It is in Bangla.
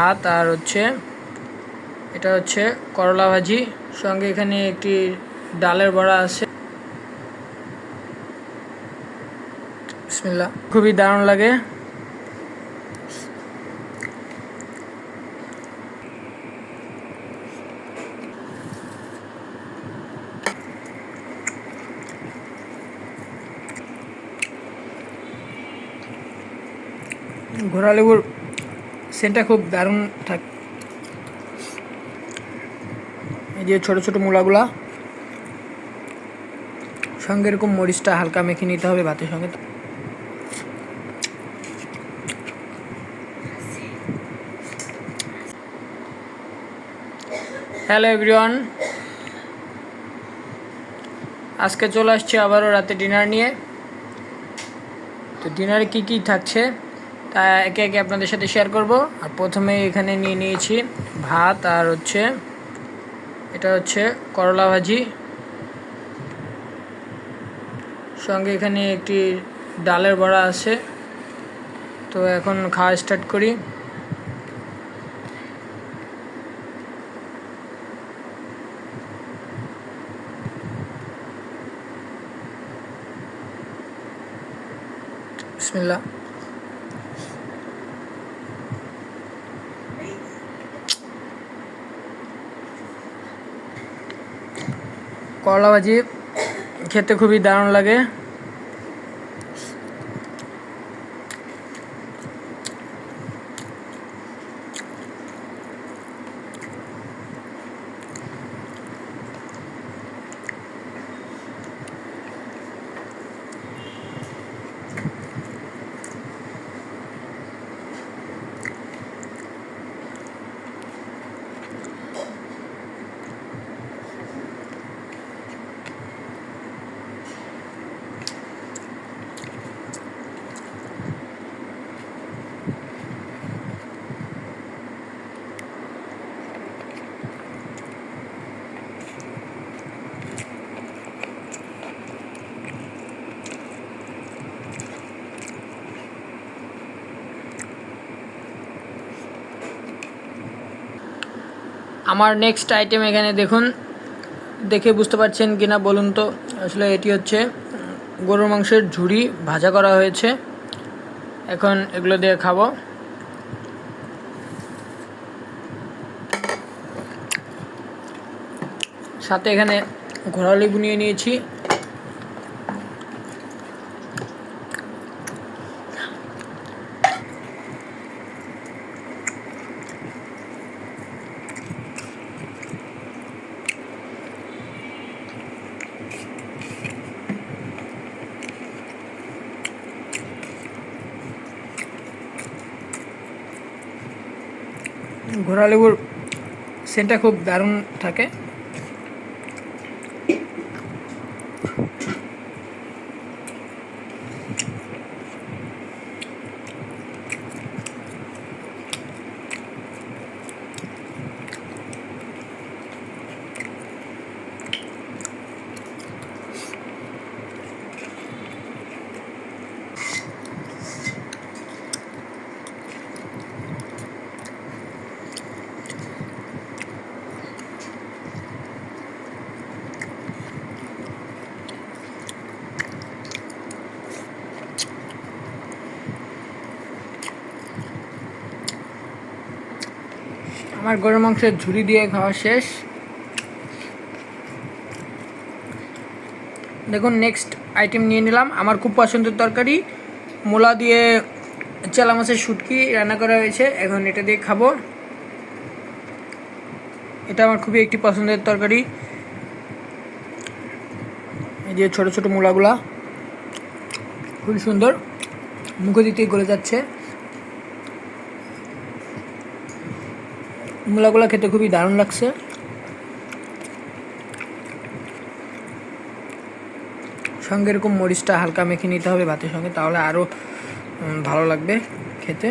ভাত আর হচ্ছে, এটা হচ্ছে করলা ভাজি। সঙ্গে এখানে একটি ডালের বড়া আছে। খুবই দারুণ লাগে। ঘোড়া লেবুর সেন্টটা খুব দারুণ থাকে এই যে ছোট ছোট মূলাগুলা। সঙ্গে এরকম মরিচটা হালকা মেখে নিতে হবে ভাতের সঙ্গে। Hello everyone. আজকে চলে আসছি আবারও রাতে ডিনার নিয়ে। তো ডিনারে কী কী থাকছে? তা একে একে আপনাদের সাথে শেয়ার করব। আর প্রথমে এখানে নিয়ে নিয়েছি ভাত আর হচ্ছে, এটা হচ্ছে করলা ভাজি। সঙ্গে এখানে একটি ডালের বড়া আছে। তো এখন খাওয়া স্টার্ট করি। বিসমিল্লাহ। করলা ভাজি খেতে খুবই দারুণ লাগে। আমার নেক্সট আইটেম এখানে দেখুন। দেখে বুঝতে পারছেন কি না বলুন তো। আসলে এটি হচ্ছে গরুর মাংসের ঝুড়ি ভাজা করা হয়েছে। এখন এগুলো দিয়ে খাব। সাথে এখানে ঘোড়ালি বুনিয়ে নিয়ে নিয়েছি। ঘোড়া লেবুর সেন্টটা খুব দারুণ থাকে। আমার গরুর মাংসের ঝুড়ি দিয়ে খাওয়া শেষ। দেখুন নেক্সট আইটেম নিয়ে নিলাম। আমার খুব পছন্দের তরকারি, মূলা দিয়ে চেলা মাছের শুটকি রান্না করা হয়েছে। এখন এটা দিয়ে খাব। এটা আমার খুবই একটি পছন্দের তরকারি। এই যে ছোটো ছোটো মূলাগুলা, খুবই সুন্দর। মুখে দিতেই গলে যাচ্ছে। মূলাগুলা খেতে খুবই দারুণ লাগছে। সঙ্গে এরকম মরিচটা হালকা মেখে নিতে হবে ভাতের সঙ্গে, তাহলে আরও ভালো লাগবে খেতে।